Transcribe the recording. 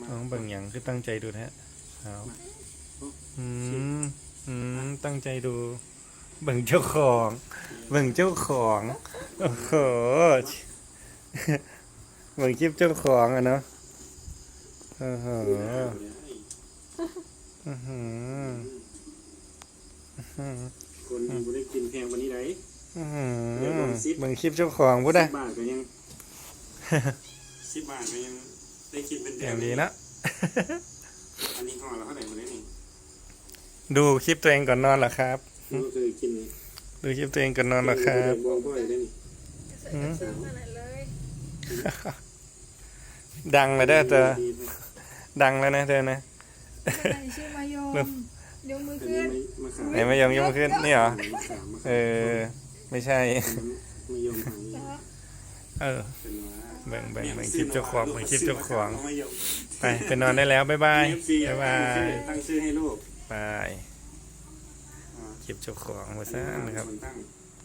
มาน้องเบิ่งหยังคือตั้งใจดูแท้เอาอืมอืมตั้งใจดู เบิ่งเจ้าของ เบิ่งเจ้าของโอ้โหเบิ่งคลิปเจ้าของอะเนาะโอ้โหอื้อหือคนบ่ได้กินแพงกวันนี้ได้อื้อหือเบิ่งคลิปเจ้าของพูดได้สิบบาทก็ยังสิบบาทก็ยัง ได้กินเป็นอแพย่างดีนะอันนี้ห่อแล้วเท่าไหร่มาได้นี่ดูคลิปตัวเองก่อนนอนเหรอครับ ก็เคยกินดูคลิปตัวเองก่อนนอนเหรอครับ บองบ่อยได้นี่อืมซื้อมาไหนเลยดังเลยเด้อเธอดังแล้วนะเธอนะอะไรชื่อมายมยกมืออันขึ้นี้น มะขามไหนมายองยกมือขึ้นนี่เหรอ มะขามมะเอขามอ ไม่ใช่มะยมทางนี้ เออเป็นว่าแบ่งแบ่งแบ่งคลิปเจ้าของแบ่งคลิปเจ้าของมะยมไปไปนอนได้แล้วบ๊ายบาย KFC บ๊ายบายตั้งชื่อให้ลูกบายคลิปเจ้าของมาซะนะครับคนตั้ง